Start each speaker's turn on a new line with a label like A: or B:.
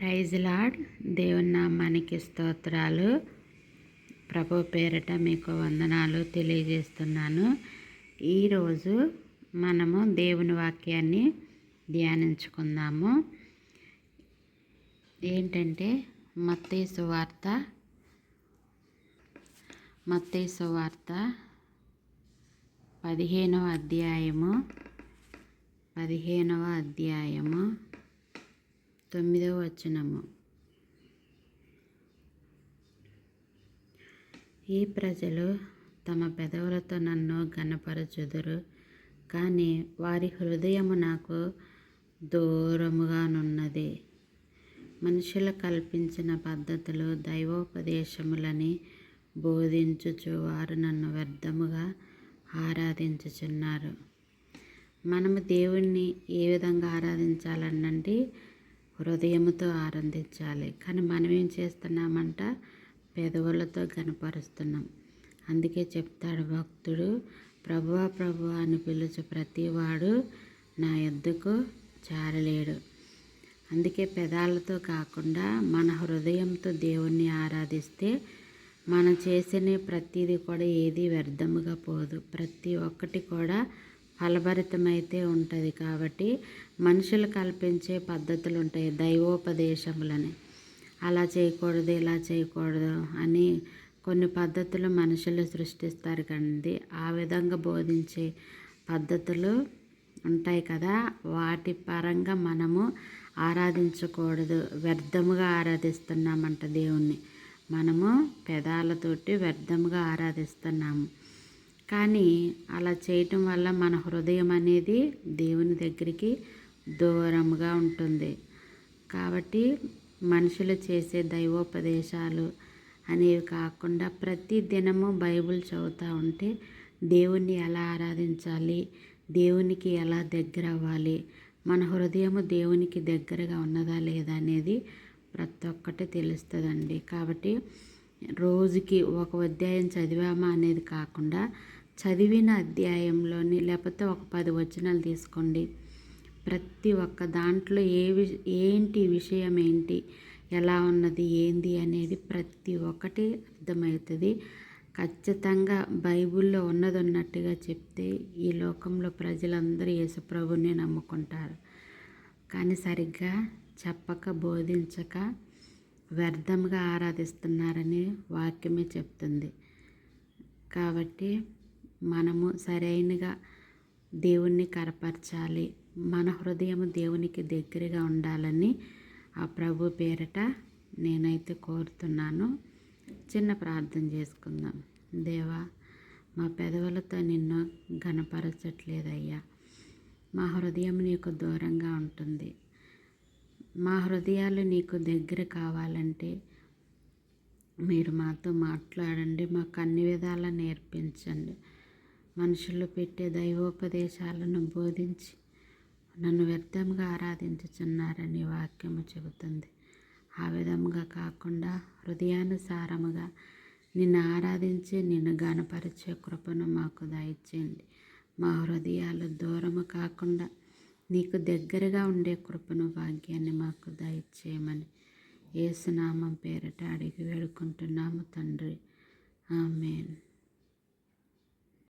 A: Praise lord. దేవుని నామానికి స్తోత్రాలు. ప్రభు పేరట మీకు వందనాలు తెలియజేస్తున్నాను. ఈరోజు మనము దేవుని వాక్యాన్ని ధ్యానించుకుందాము. ఏంటంటే మత్తేసు వార్త మత్తేసు వార్త పదిహేనవ అధ్యాయము పదిహేనవ అధ్యాయము. తొమ్మిదవ వచనము. ఈ ప్రజలు తమ పెదవులతో నన్ను గనపరచుదురు కానీ వారి హృదయము నాకు దూరముగానున్నది. మనుషులు కల్పించిన పద్ధతులు దైవోపదేశములని బోధించుచు వారు నన్ను వ్యర్థముగా ఆరాధించుచున్నారు. మనము దేవుణ్ణి ఏ విధంగా ఆరాధించాలనంటే హృదయముతో ఆనందించాలి కానీ మనం ఏం చేస్తున్నామంట? పెదవులతో కనపరుస్తున్నాం అందుకే చెప్తాడు భక్తుడు ప్రభువా ప్రభు అని పిలుచు ప్రతివాడు నా ఎద్దుకు చేరలేడు. అందుకే పెదాలతో కాకుండా మన హృదయంతో దేవుణ్ణి ఆరాధిస్తే మనం చేసిన ప్రతిదీ కూడా ఏది వ్యర్థముగా పోదు. ప్రతి ఒక్కటి కూడా ఫలభరితమైతే ఉంటుంది కాబట్టి మనుషులు కల్పించే పద్ధతులు ఉంటాయి దైవోపదేశములని. అలా చేయకూడదు ఇలా చేయకూడదు అని కొన్ని పద్ధతులు మనుషులు సృష్టిస్తారు కానీ ఆ విధంగా బోధించే పద్ధతులు ఉంటాయి కదా. వాటి పరంగా మనము ఆరాధించకూడదు. వ్యర్థముగా ఆరాధిస్తున్నామంట దేవుణ్ణి. మనము పెదాలతోటి వ్యర్థముగా ఆరాధిస్తున్నాము. కానీ అలా చేయటం వల్ల మన హృదయం అనేది దేవుని దగ్గరికి దూరంగా ఉంటుంది. కాబట్టి మనుషులు చేసే దైవోపదేశాలు అనేవి కాకుండా ప్రతి దినము బైబిల్ చదువుతూ ఉంటే దేవుణ్ణి ఎలా ఆరాధించాలి? దేవునికి ఎలా దగ్గర అవ్వాలి? మన హృదయము దేవునికి దగ్గరగా ఉన్నదా లేదా అనేది ప్రతి ఒక్కటి తెలుస్తుందండి. కాబట్టి రోజుకి ఒక అధ్యాయం చదివామా అనేది కాకుండా చదివిన అధ్యాయంలోని లేకపోతే ఒక పది వచనాలు తీసుకోండి. ప్రతి ఒక్క దాంట్లో ఏ ఏంటి విషయం ఏంటి? ఎలా ఉన్నది? ఏంది? అనేది ప్రతి ఒక్కటి అర్థమవుతుంది. ఖచ్చితంగా బైబిల్లో ఉన్నది ఉన్నట్టుగా చెప్తే ఈ లోకంలో ప్రజలందరూ యేసుప్రభుని నమ్ముకుంటారు. కానీ సరిగ్గా చెప్పక బోధించక వ్యర్థంగా ఆరాధిస్తున్నారని వాక్యమే చెప్తుంది. కాబట్టి మనము సరైనగా దేవుణ్ణి కరపరచాలి మన హృదయం దేవునికి దగ్గరగా ఉండాలని ఆ ప్రభు పేరట నేనైతే కోరుతున్నాను. చిన్న ప్రార్థన చేసుకుందాం. దేవా మా పెదవులతో నిన్ను గనపరచట్లేదయ్యా మా హృదయం నీకు దూరంగా ఉంటుంది. మా హృదయాలు నీకు దగ్గర కావాలంటే మీరు మాతో మాట్లాడండి. మాకు అన్ని విధాలా నేర్పించండి. మనుషులు పెట్టే దైవోపదేశాలను బోధించి నన్ను వ్యర్థంగా ఆరాధించుచున్నారని వాక్యము చెబుతుంది. ఆ విధముగా కాకుండా హృదయానుసారముగా నిన్ను ఆరాధించి నిన్ను గనపరిచే కృపను మాకు దయచేయండి. మా హృదయాలు దూరము కాకుండా నీకు దగ్గరగా ఉండే కృపను భాగ్యాన్ని మాకు దయచేయమని ఏసునామం పేరిట అడిగి వేడుకుంటున్నాము తండ్రి. ఆమెన్.